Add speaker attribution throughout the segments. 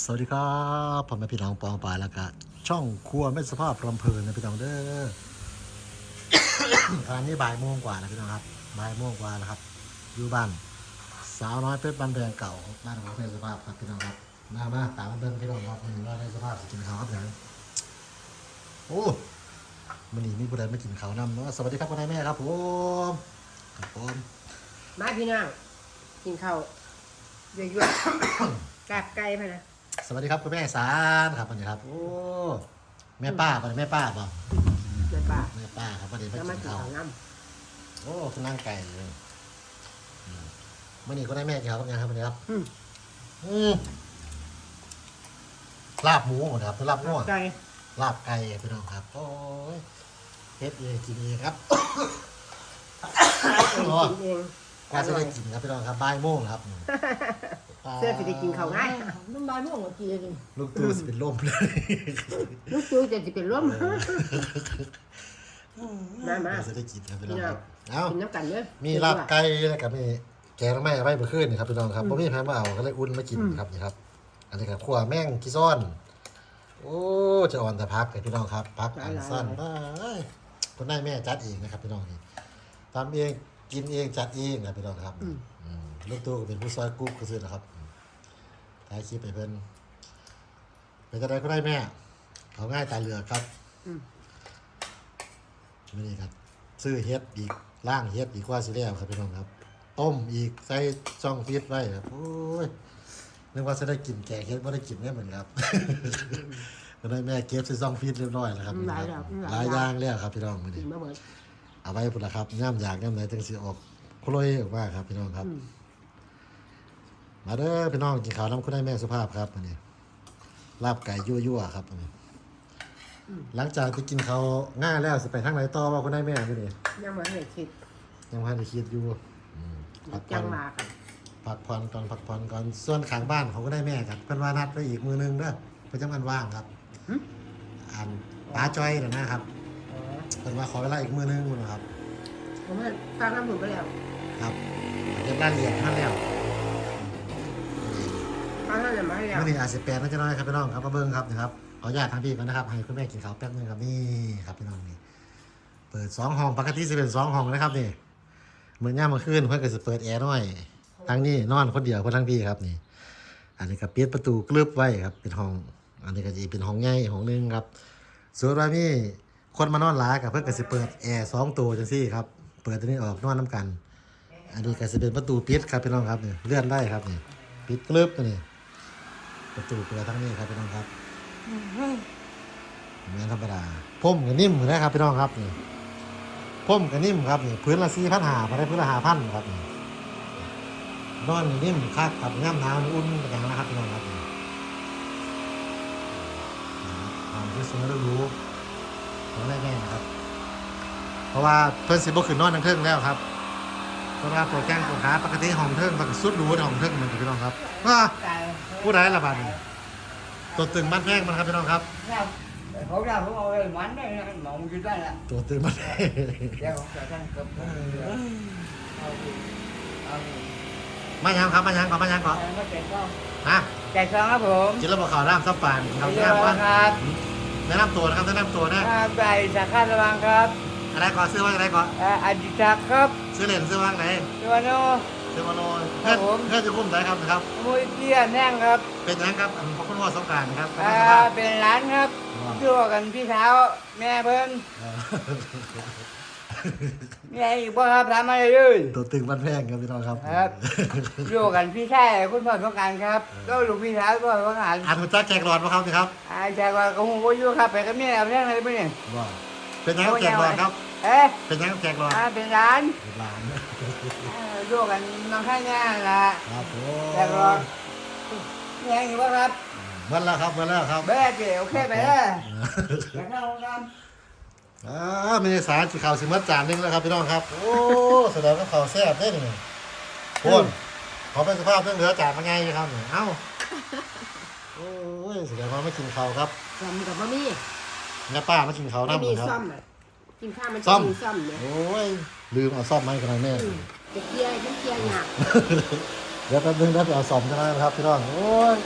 Speaker 1: สวัสดีครับผมเป็นพี่น้องปองปลายแล้วก็ช่องครัวไม่สภาพรำเพลินนะพี่น้องเด้อตอนนี้บ่ายโมงกว่าแล้วพี่น้องครับบ่ายโมงกว่าแล้วครับ อยู่บ้านสาวน้อยเพชรบ้านแดงเก่าบ้านของเป็นสภาพครับพี่น้องครับมามาตามมาเบิ่งพี่น้องครับมันว่าในสภาพกินข้าวครับอย่างโอ้มันนี่มีผู้ใดมากินข้าวนำเนาะสวัสดีครับคุณนายแม่ครับผมครับผม
Speaker 2: มาพี่น้องกินข้าวเยอะๆกาบไก่พะนะ
Speaker 1: วัสดีครับคุณแม่สารครับวันนี้ครับ โอ้แม่ป้าวันนี้แม่ป้าเปล่า
Speaker 2: แม่ป้า
Speaker 1: แม่ป้าครับวันนี้มา
Speaker 2: แล้วมา
Speaker 1: กิน
Speaker 2: กิน
Speaker 1: ข้าว
Speaker 2: ข้าวน้
Speaker 1: โอ้คุณนั่งไก่เลยอืมวันนี้ก็ได้แม่กินข้าวกับงานครับวันนี้ครับำ
Speaker 2: อืม
Speaker 1: อืมลาบหมูหมดครับลาบง่วง
Speaker 2: ไก่
Speaker 1: ลาบไก่พี่น้องครับ โอ้ยเฮ็ดเองกินเองครับ
Speaker 2: กิน
Speaker 1: โอ้
Speaker 2: เอง
Speaker 1: กว่าจะได้กินครับพี่น้องครับบ่ายโมงครับ
Speaker 2: เสื้อสิได้กินข้าวง่าย
Speaker 3: น้ำลายม่วงกว่ากีเลย
Speaker 1: ลูกตู้สิเป็นลมเลย
Speaker 2: ลูกจูจะสิเป็นร่มมามา
Speaker 1: จะได้กินครับพี่น้องครับเอ้า
Speaker 2: กินน้ำกันเด้อ
Speaker 1: มีลาบไก่แล้วก็มีแกงไม้ไว้เมื่อคืนนี่ครับพี่น้องครับผมมีแพ้มาเอาก็เลยอุ่นมากินครับนี่ครับ อันนี้ก็ขั่วแม่งกิซ่อน โอ้จะอ่อนแต่พักเลยพี่น้องครับพักอันสั้นได้คนได้แม่จัดเองนะครับพี่น้องนี่ทำเอง กินเองจัดเองนะพี่น้องครับอืมลูกตู้ก็เป็นผู้ซอยกุ๊กก็ซื้อนะครับอืมถ่ายคลิปไปเพิ่นเป็นจะได้ก็ได้แม่ เขาง่ายตาเหลือกครับ
Speaker 2: อืม
Speaker 1: ไม่นี่ครับ ซื้อเฮ็ดอีกล่างเฮ็ดอีกว่าสิแล้วครับพี่น้องครับ ต้มอีกใส่ช่องฟีดไว้ครับโอ้ยนึกว่าจะได้กินแกงเฮ็ดไม่ได้กินเนี่ยเหมือนครับก็ได้แม่เก็บใส่ช่องฟีดเรียบร้อยแล้วครับ
Speaker 2: อืมหลาย
Speaker 1: ครับ
Speaker 2: แล้ว
Speaker 1: หลายอย่างแล้วครับพี่น้องมื้อ
Speaker 2: กิ
Speaker 1: นี้
Speaker 2: นมาหมด
Speaker 1: เอาไว้พุ่นละครับย่ามอยากย่ามไหนจังสิออกคลอยออกมาครับ พี่น้องครับ
Speaker 2: อืม
Speaker 1: มาเด้อพี่น้องกินข้าวน้ำคุณได้แม่สุภาพครับมื้อนี้ลาบไก่ยั่วๆครับมื้อนี้หลังจากที่กินข้าวง่ายแล้วสิไปทางไหนต่อว่าคุณได้แม่มื้อนี้
Speaker 2: ยังมาให้คิด
Speaker 1: ยังพันได้คิดอยู่อืมพักผ่
Speaker 2: จั
Speaker 1: องน
Speaker 2: มากัน
Speaker 1: พักผ่อนก่อนพักผ่อนก่อนส่วนขางบ้านเขาก็ได้แม่ครับเพิ่นว่านัดไปอีกมือนึงเด้อเพิ่นจังมันว่างครับอ่านป้าจ้อยน่ะนะครับ
Speaker 2: อ๋อ
Speaker 1: เพิ่นว่าขอเวลาอีกมือนึงพุ่นนะครับ
Speaker 2: ผมว่าตั้งน้ำหมุนไปแล้ว
Speaker 1: ครับเก็บรายละเอียดท่านแล้ว
Speaker 2: ตั้งน้ำหมุนมาให้แล้ว
Speaker 1: มื่อนี้อาจจะแปลน่าจะน้อยครับพี่น้องครับมาเบิ้งครับนะครับขออนุญาตทางพี่ก่อนนะครับ ให้คุณแม่กินข้าวแป๊บนึงครับนี่ครับพี่น้องนี่เปิดสองห้องปกติจะเป็นสองห้องนะครับนี่เหมือนย่ามเมื่อคืนเพื่อนก็จะเปิดแอร์หน่อยทางนี้นอนคนเดียวคนทั้งพี่ครับนี่ อันนี้ก็ปิดประตูกลึบไว้ครับเป็นห้อง อันนี้ก็จะเป็นห้องใหญ่ห้องหนึงครับส่วนว่ามี คนมานอนหลายกับเพื่อนก็จะเปิดแอร์สองตัวจังซี่ครับ เปิดตัวนี้ออกนอนน้กัน อันนี้ก็จะเป็นประตูปิดครับพี่น้องครับเนี่ยเลื่อนได้ครับเนี่ยปิดกลึบตัวนี้ประตูเปิดทั้งนี้ครับพี่น้องครับแม่นธรรมดาพุ่มกับนิ่มนะครับพี่น้องครับนี่พุ่มกับนิ่มครับนี่พื้นละสี่พันหาพอได้พื้นละหาพันครับนี่นอนนิ่มคักครับย่ำหนาวอุ่นเป็นอย่างนะครับพี่น้องครับความที่สมรู้รู้ ของแรกแม่นะครับ เพราะว่าเพิ่นสิบ่ขึ้นนอนทั้งเทิงแล้วครับเพราะว่าตัวแก้งตัวขาปกติห้องเทิงปกติสุดรู้ในห้องเทิงเหมือนกันพี่น้องครับว่า
Speaker 3: ไก่
Speaker 1: ผู้ใดละบาดนี้ตัวตึงบ้านแพงมันครับพี่น้องครับ
Speaker 3: เขาได้ผมเอาไปมันได้มองอยู่ได้ละ
Speaker 1: ตัวตึงบ้านแพง
Speaker 3: เดี๋ยวผมจะตั้งกับเอาเอา
Speaker 1: มายังครับมายังก่อนมายังก่อน
Speaker 3: เอาใจซอง
Speaker 1: ฮะ
Speaker 3: ใจซองครับผม
Speaker 1: กินแล้วบอกข่าวร่ามซับปานเขา
Speaker 3: เรี
Speaker 1: แนะ
Speaker 3: ยบ
Speaker 1: นำ
Speaker 3: ร้อ
Speaker 1: ว่าย
Speaker 3: ครับ
Speaker 1: แนะนำตัวนะครับแนะนำตัวนะ
Speaker 3: อ่าใบสาขาระวังครับ
Speaker 1: อะไรก่อนซื้อว่าอะไรก่อน
Speaker 3: อ่าอดิศักดิ์ครับ
Speaker 1: ซื้อเหรียญซื้อว่างไหน
Speaker 3: ตัวโน้
Speaker 1: ซื้อมาโน
Speaker 3: ครั
Speaker 1: เพื่อน
Speaker 3: บผม
Speaker 1: เพื่อนจะคุ้มไหนครับนะครับ
Speaker 3: มวยเตี้ยแน่งครับ
Speaker 1: เป็นยังครับอันพวกคุณว่าสงกรารครับ
Speaker 3: อ่าเป็นร้านครับชั่วกันพี่เท้าแม่เพิ่น มีอะไรอีกบ่ครับถามมาเลย
Speaker 1: ตัวตึงบ้านแพงครับพี่น้องครับ
Speaker 3: ครับ อยู่กันพี่ชายคุณพ่อต้องการครับก็ลูกพี่สาวก็ต้องการ
Speaker 1: อันคุณจ้าแจกหลอดมาครับสิครับ
Speaker 3: อาจารย์ว่าก็หูว่าอยู่ครับไปกับเมียเอาเรื่องอะไรไปเนี่ย
Speaker 1: ว่าเป็นยังแจกหลอดครับ
Speaker 3: เอ๊ะ
Speaker 1: เป็นยังแจกหลอด
Speaker 3: อ่าเป็นร้าน
Speaker 1: เป็นหลาน
Speaker 3: อ่าอยู่กันน้องข้างงานละ
Speaker 1: ครับผม
Speaker 3: แต่รอมีอะไรอยู่บ้างครับ
Speaker 1: เมื่อแล้วครับเมื่อแล้วครับ
Speaker 3: เบ้เจ๋โอเคไปเลยอยากเข้าห้องน้
Speaker 1: อ่ามีสารสีขาวสิมัดจานหนึงแล้วครับพี่น้องครับ โอ้แสดงว่าเขาวแซ่บได้นี่โคนขอเป็นสภาพเรื่องเหลือจานมาไงครับนี่เอ้าโอ้ยแสดงว่าไม่กินเขาวครับ
Speaker 2: ซ่อมกับบะหมี่
Speaker 1: แม่ป้าไม่กินเขาว
Speaker 2: ไม่
Speaker 1: น้ำ
Speaker 2: มี
Speaker 1: ครับ
Speaker 2: ซ่อมอะกินข้าวมัน
Speaker 1: ซ่
Speaker 2: จะ
Speaker 1: อม
Speaker 2: มีซ่อมเนี่ย
Speaker 1: โอ้ยลืมเอาซ่อมมาให้กันหน่อยแม่
Speaker 2: อืมจะเกลียร์จะเกลียร์หนัก
Speaker 1: เดี๋ยวแป๊บนึงนะไปเอาซ่อมกันนะครับพี่น้องโอ้ย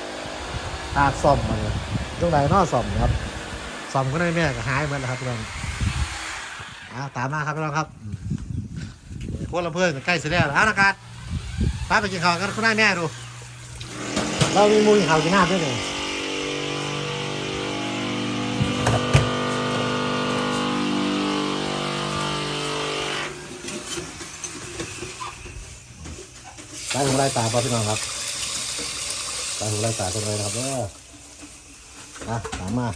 Speaker 1: ขาดซ่อมมาเลยตรงไหนนอซ่อมครับซ่อมก็ได้แม่ก็หายหมดแล้วครับพี่น้อง อ่าตามมาครับพี่น้องครับอืมโคตรลำเพื่อนใกล้เสร็จแล้วเอาละกันป้าไปกินข้าวกันคุณนายแม่ดู เรามีมูลข่าวกินน้ำด้วยเลยสายหูไล่ตาป่ะพี่น้องครับสายหูไล่ตาตรงเลยนะครับเด้ออะตามมา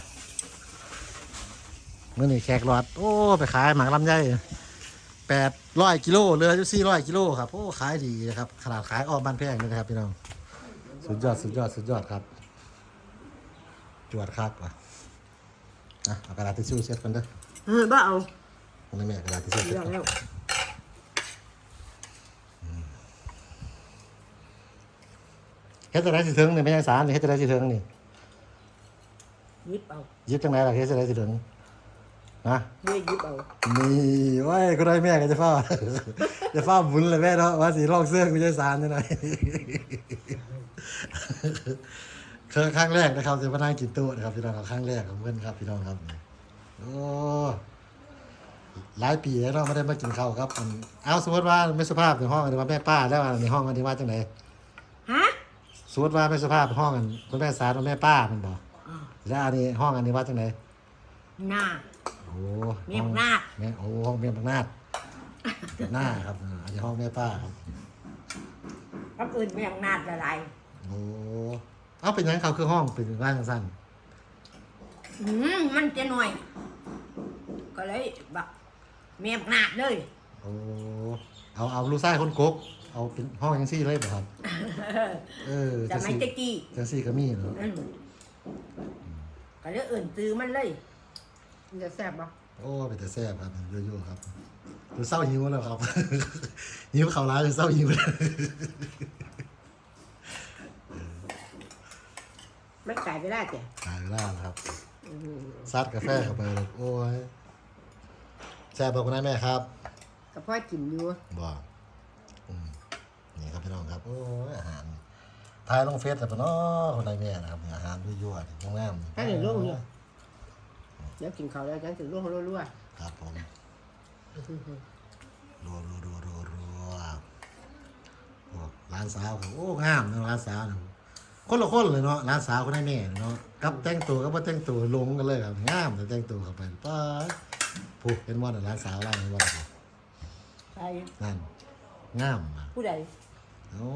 Speaker 1: มื่อนี่แขกหลอด โอ้ ไปขายหมากลำไยแปดร้อยกิโลเรืออยู่สี่ร้อยกิโลครับ โอ้ ขายดีนะครับ ขนาดขายออกบ้านแพงเลยนะครับพี่น้อง สุดยอด สุดยอด สุดยอดครับ จวดคักว่ะอะเอากระดาษทิชชู่เช็ดกันเด้อ
Speaker 2: เออบ่เอา
Speaker 1: ตรงนี้แม่กระดาษทิชชู่เช็ด
Speaker 2: เรื่อง
Speaker 1: ก่อน
Speaker 2: แล้ว
Speaker 1: เฮ็ดจะได้สิถึงนี่ไม่ใช่สารนี่เฮ็ดจะได้สิถึงนี่
Speaker 2: ยิบเอา
Speaker 1: ยิบจังไหนล่ะเฮ็ดจะได้สิถึง นะ
Speaker 2: เฮ้ยยิบเอา
Speaker 1: นี่ไว้ก็ได้แม่ก็จะเฝ้าจะเฝ้าบุญเลยแม่เนาะว่าสีลอกเสื้อไม่ใช่สารนี่หน่อยเคยครั้งแรกนะครับจะมานั่งกินตู้นะครับพี่น้องครับครั้งแรกของเพื่อนครับพี่น้องครับโอ้หลายปีแล้วเนาะไม่ได้มากินข้าวครับอันเอาสมมติว่าไม่สุภาพในห้องอันนี้ว่าแม่ป้าแล้วในห้องอันนี้ว่าจังไหน
Speaker 2: ฮะ
Speaker 1: สมมติว่าไม่สุภาพห้องอันคุณแม่สารคุณแม่ป้ามันบอกแล้วอันนี้ห้องอันนี้ว่าจังไหน
Speaker 2: หน้า
Speaker 1: โอ้
Speaker 2: เมียบักนาด
Speaker 1: แม่โอ้ห้องเมียบักนาดหน้าครับอ่าอันนี้ห้องแม่ป้าครับ
Speaker 2: คำอื่นไม่อยากนาดละลาย
Speaker 1: โอ้เอาเป็นยังเขาคือห้องเป็นร่างสั้น
Speaker 2: อืมมันจะหน่อย ก็เลยบักเมียบนาดเลย
Speaker 1: โอ้เอาเอาลูกไส้คนกกเอาเป็นห้องยังซี่เลยเหรอครับ เออ
Speaker 2: จะ
Speaker 1: จัง
Speaker 2: ไม่
Speaker 1: ซี่
Speaker 2: ตะกี้
Speaker 1: จังซี่ก็มีเนาะ
Speaker 2: อืมก็เลยเอื่นตื้อมันเลย มันจะแซ่บปะ
Speaker 1: โอ้เป็นแต่แซ่บครับโย่ๆครับคือเศร้าหิวแล้วครับ หิวเขาวร้ายคือเศร้าหิวแล้ว
Speaker 2: ไม่ไก่ไปได้จ้ะ
Speaker 1: ตายเวลาแล้วครับ
Speaker 2: อืม
Speaker 1: ซัดกาแฟเข้าไปเลยโอ้ยแซ่บบอกคุณนายแม่ครับ
Speaker 2: ก็พ่อกินอยู่
Speaker 1: บอกอืมนี่ครับพี่น้องครับ โอ้ยอาหารทายลงเฟซแต่ปะเนาะคนนายแม่นะครับนี่อาหารยั่วๆนี่โรงแรม
Speaker 2: ถ้าเห็นลูกเนี่ย เดี๋ยวกินข้าวแล้วจังถึงลูกรัว
Speaker 1: ครับผม
Speaker 2: ๆ
Speaker 1: รัวรัวรัวรัวรัวโอ้ร้านสาวครับโอ้งามเนาะร้านสาวเนาะคนละคนเลยเนาะร้านสาวคนนายแม่เนาะกับแต่งตัวกับบ่แต่งตัวลงกันเลยครับงามแต่แต่งตัวเข้าไปป้าดผู้เห็นว่าน่ะร้านสาวร้านนี้ว่า
Speaker 2: ใช่
Speaker 1: นั่นงามอะ
Speaker 2: ผู้ใด
Speaker 1: โอ้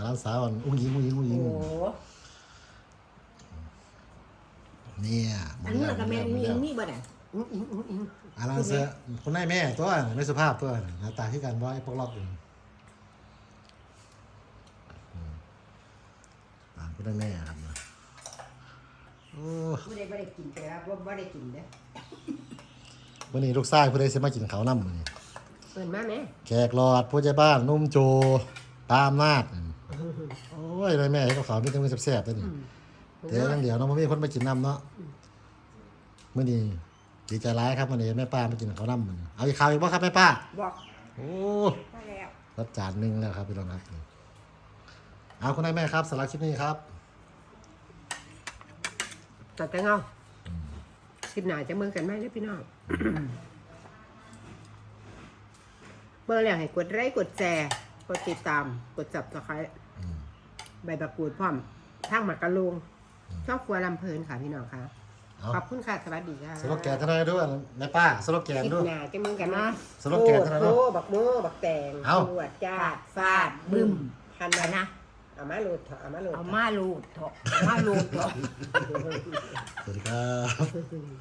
Speaker 1: ร้านสาวอันอุ้งยิงอุ้งยิงอุ้งยิ
Speaker 2: โอ้
Speaker 1: ง
Speaker 2: โห
Speaker 1: เนี่ย
Speaker 2: อันนี้มันก็แม่นมีอันนี้บ่ได้อุ้งอิงอุ้งอิง
Speaker 1: อาลานเสือคนนายแม่ตัวไม่สุภาพตัวหน้าตาที่กันว่าไอ้พวกล็อกอยู่อืมอ่าคนนายแม่ครับนะโอ้
Speaker 2: ผู้ใดบ่ได้กินแต่ว่าบ่ได้กินเด้อ
Speaker 1: วันนี้ลูกชายผู้ใดจะมากินข้าวน้ำมื้อนี้
Speaker 2: เปิดมาแม่
Speaker 1: แขกหลอดผู้ใหญ่บ้านนุ่มโจตามนาดโอ้ยนายแม่ให้กับเขาวมีแต่มือแซ่บๆตัวนี้ เดี๋ยวยังเดี๋ยวเนาะมันมีคนมากินน้ำเนาะมื้อนี้ดีใจร้ายครับวันนี้แม่ป้ามากินข้าวน้ำมื้อนี้เอาอีกข้าวอีกบ่ครับแม่ป้า
Speaker 2: บอก
Speaker 1: โอ้
Speaker 2: มาแล้ว
Speaker 1: รับจานหนึ่งแล้วครับพี่น้องครับเอาคุณนายแม่ครับสำหรับคลิปนี้ครับ
Speaker 2: ตัดแต่เงาคลิปหน้าจะเมืองกันไหมเด้อพี่น้องเบอร์แล้วให้กดไลค์กดแชร์กดติดตาม กดจับตะไคร้
Speaker 1: อืม
Speaker 2: ใบบักกูดพร้อมทางหมักกะลุง ชอบครัวลำเพลินค่ะพี่น้องค่ะ
Speaker 1: เอา
Speaker 2: ขอบคุณค่ะสวัสดีค่ะ
Speaker 1: สโลแกนเท่านั้นด้วยแม่ป้าสโลแกน
Speaker 2: คลิป
Speaker 1: ด้วย
Speaker 2: หน้าจะมึงกันนะ
Speaker 1: สโลแกนเท่านั้น
Speaker 2: โอ้
Speaker 1: เนอะ
Speaker 2: บักโมบักแตง
Speaker 1: เอา
Speaker 2: ตรวจจ้าดฟาดบึ้มพันนะ เอามาโหลดเถอะเอามาโหลด
Speaker 4: เอามาลูดเถอะเอามาลูดเถอะ
Speaker 1: สวัสดีครับ